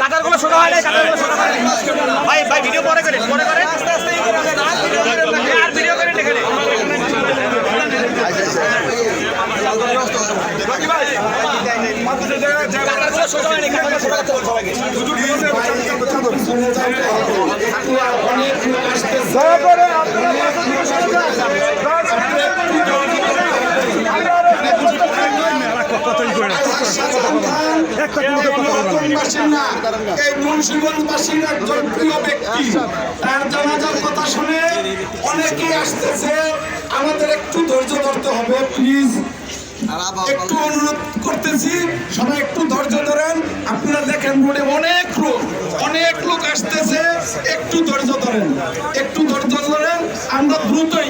কাতারগুলো শোনা হয় কাতারগুলো শোনা হয় ভাই ভাই ভিডিও পরে করেন পরে করেন আর ভিডিও করেন এখানে কাতারগুলো শোনা হয় কাতারগুলো শোনা হচ্ছে সবাইকে দয়া করে আপনারা পাশে থেকে সরে যান দয়া করে বাসিন্দা এই মুন্সিগঞ্জবাসীর একজন প্রিয় ব্যক্তি। তার জানাজার কথা শুনে অনেকেই আসতেছে। আমাদের একটু ধৈর্য ধরতে হবে প্লিজ একটু অনুরোধ করতেছি সবাই একটু ধৈর্য ধরেন। আপনারা দেখেন রোডে অনেক লোক অনেক লোক আসতেছে। একটু ধৈর্য ধরেন একটু ধৈর্য ধরেন। আমরা দ্রুতই